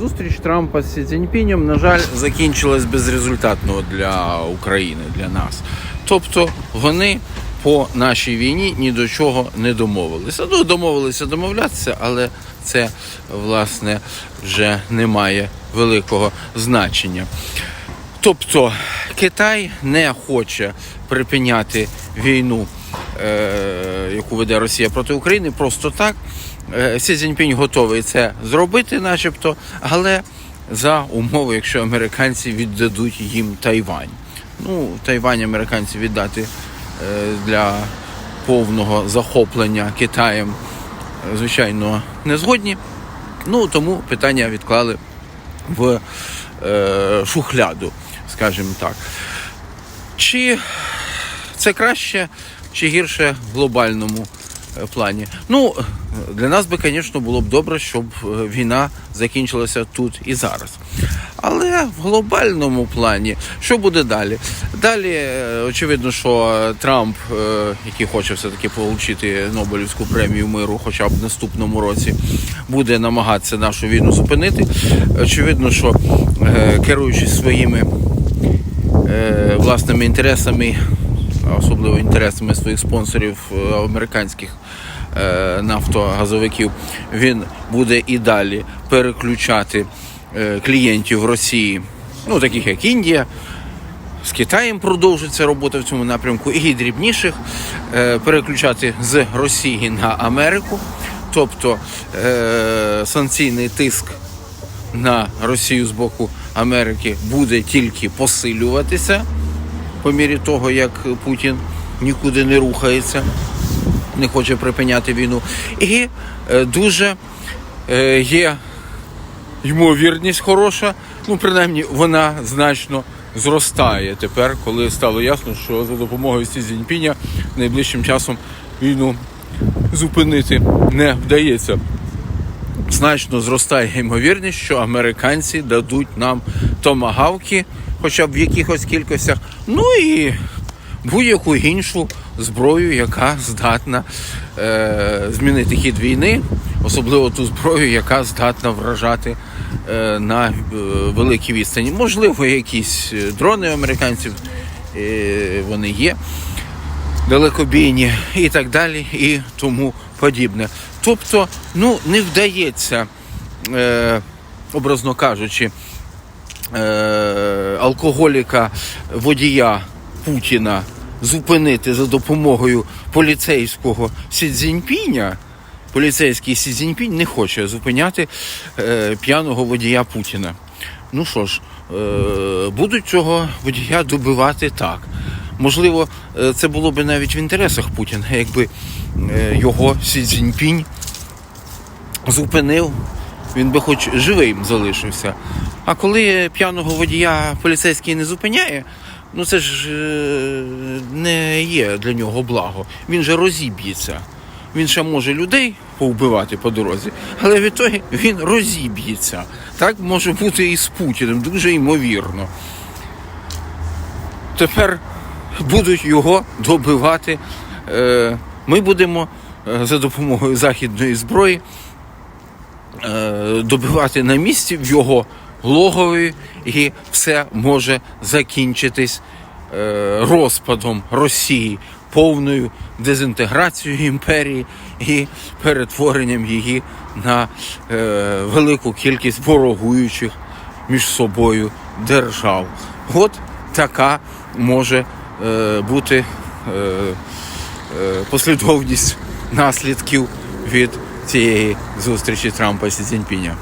Зустріч Трампа з Сі Цзіньпінем, на жаль, закінчилась безрезультатно для України, для нас. Тобто вони по нашій війні ні до чого не домовилися. Ну, домовилися домовлятися, але це власне вже не має великого значення. Тобто Китай не хоче припиняти війну, е, яку веде Росія проти України, просто так. Е, Сі Цзіньпінь готовий це зробити, начебто, але за умови, якщо американці віддадуть їм Тайвань. Ну, Тайвань американці віддати е, для повного захоплення Китаєм, е, звичайно, не згодні. Ну тому питання відклали в е, шухляду, скажімо так. Чи це краще, чи гірше в глобальному плані? Ну, для нас би, звісно, було б добре, щоб е, війна закінчилася тут і зараз. Але в глобальному плані, що буде далі? Далі, е, очевидно, що Трамп, е, який хоче все-таки отримати Нобелівську премію миру, хоча б в наступному році, буде намагатися нашу війну зупинити. Очевидно, що е, керуючись своїми е, власними інтересами, особливо інтересами своїх спонсорів е, американських е, нафтогазовиків, він буде і далі переключати е, клієнтів Росії, ну таких як Індія. З Китаєм продовжиться робота в цьому напрямку. І дрібніших переключати з Росії на Америку, тобто санкційний тиск на Росію з боку Америки буде тільки посилюватися по мірі того, як Путін нікуди не рухається, не хоче припиняти війну. І е, дуже е, є ймовірність хороша, ну принаймні вона значно зростає тепер, коли стало ясно, що за допомогою Сі Цзіньпіня найближчим часом війну зупинити не вдається значно зростає ймовірність, що американці дадуть нам томагавки, хоча б в якихось кількостях, ну і будь-яку іншу зброю, яка здатна е, змінити хід війни, особливо ту зброю, яка здатна вражати е, на е, великій відстані. Можливо, якісь е, дрони американців е, вони є далекобійні і так далі, і тому подібне. Тобто, ну не вдається, е, образно кажучи, е, алкоголіка водія Путіна зупинити за допомогою поліцейського Сі Цзіньпіня. Поліцейський Сі Цзіньпінь не хоче зупиняти е, п'яного водія Путіна. Ну що ж, е, будуть цього водія добивати так. Можливо, е, це було б навіть в інтересах Путіна, якби е, його Сі Цзіньпінь зупинив, він би хоч живим залишився. А коли п'яного водія поліцейський не зупиняє, ну це ж е, не є для нього благо. Він же розіб'ється. Він ще може людей повбивати по дорозі, але відтоді він розіб'ється. Так може бути і з Путіним, дуже ймовірно. Тепер будуть його добивати. Е, Ми будемо е, за допомогою західної зброї добивати на місці в його логові, і все може закінчитись е, розпадом Росії, повною дезінтеграцією імперії і перетворенням її на е, велику кількість ворогуючих між собою держав. От така може е, бути е, е, послідовність наслідків від цієї зустрічі Трампа і Сі Цзіньпіня.